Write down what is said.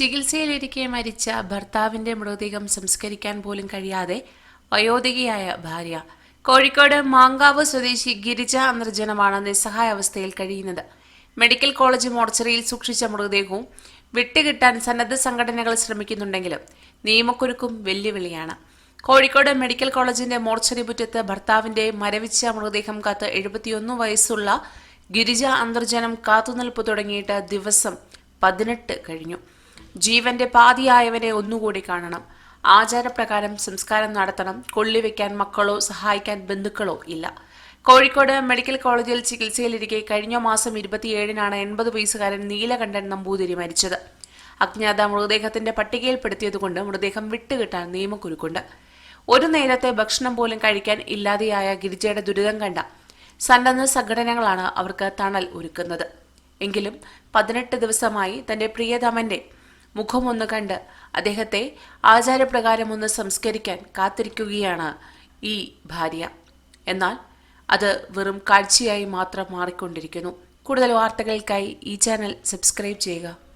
ചികിത്സയിലിരിക്കെ മരിച്ച ഭർത്താവിന്റെ മൃതദേഹം സംസ്കരിക്കാൻ പോലും കഴിയാതെ വയോധികയായ ഭാര്യ. കോഴിക്കോട് മാങ്കാവ് സ്വദേശി ഗിരിജ അന്തർജനമാണ് നിസ്സഹായ അവസ്ഥയിൽ കഴിയുന്നത്. മെഡിക്കൽ കോളേജ് മോർച്ചറിയിൽ സൂക്ഷിച്ച മൃതദേഹവും വിട്ടുകിട്ടാൻ സന്നദ്ധ സംഘടനകൾ ശ്രമിക്കുന്നുണ്ടെങ്കിലും നിയമക്കുരുക്കും വെല്ലുവിളിയാണ്. കോഴിക്കോട് മെഡിക്കൽ കോളേജിന്റെ മോർച്ചറി മുറ്റത്ത് ഭർത്താവിന്റെ മരവിച്ച മൃതദേഹം കാത്ത് എഴുപത്തിയൊന്ന് വയസ്സുള്ള ഗിരിജ അന്തർജനം കാത്തുനിൽപ്പ് തുടങ്ങിയിട്ട് ദിവസം പതിനെട്ട് കഴിഞ്ഞു. ജീവന്റെ പാതിയായവനെ ഒന്നുകൂടി കാണണം. ആചാരപ്രകാരം സംസ്കാരം നടത്തണം. കൊള്ളിവെക്കാൻ മക്കളോ സഹായിക്കാൻ ബന്ധുക്കളോ ഇല്ല. കോഴിക്കോട് മെഡിക്കൽ കോളേജിൽ ചികിത്സയിലിരിക്കെ കഴിഞ്ഞ മാസം ഇരുപത്തിയേഴിനാണ് എൺപത് വയസ്സുകാരൻ നീലകണ്ഠൻ നമ്പൂതിരി മരിച്ചത്. അജ്ഞാത മൃതദേഹത്തിന്റെ പട്ടികയിൽപ്പെടുത്തിയതുകൊണ്ട് മൃതദേഹം വിട്ടുകിട്ടാൻ നിയമക്കുരുക്കുണ്ട്. ഒരു നേരത്തെ ഭക്ഷണം പോലും കഴിക്കാൻ ഇല്ലാതെയായ ഗിരിജയുടെ ദുരിതം കണ്ട സന്നദ്ധ സംഘടനകളാണ് അവർക്ക് തണൽ ഒരുക്കുന്നത്. എങ്കിലും പതിനെട്ട് ദിവസമായി തന്റെ പ്രിയതമന്റെ മുഖമൊന്ന് കണ്ട് അദ്ദേഹത്തെ ആചാരപ്രകാരം ഒന്ന് സംസ്കരിക്കാൻ കാത്തിരിക്കുകയാണ് ഈ ഭാര്യ. എന്നാൽ അത് വെറും കാഴ്ചയായി മാത്രം മാറിക്കൊണ്ടിരിക്കുന്നു. കൂടുതൽ വാർത്തകൾക്കായി ഈ ചാനൽ സബ്സ്ക്രൈബ് ചെയ്യുക.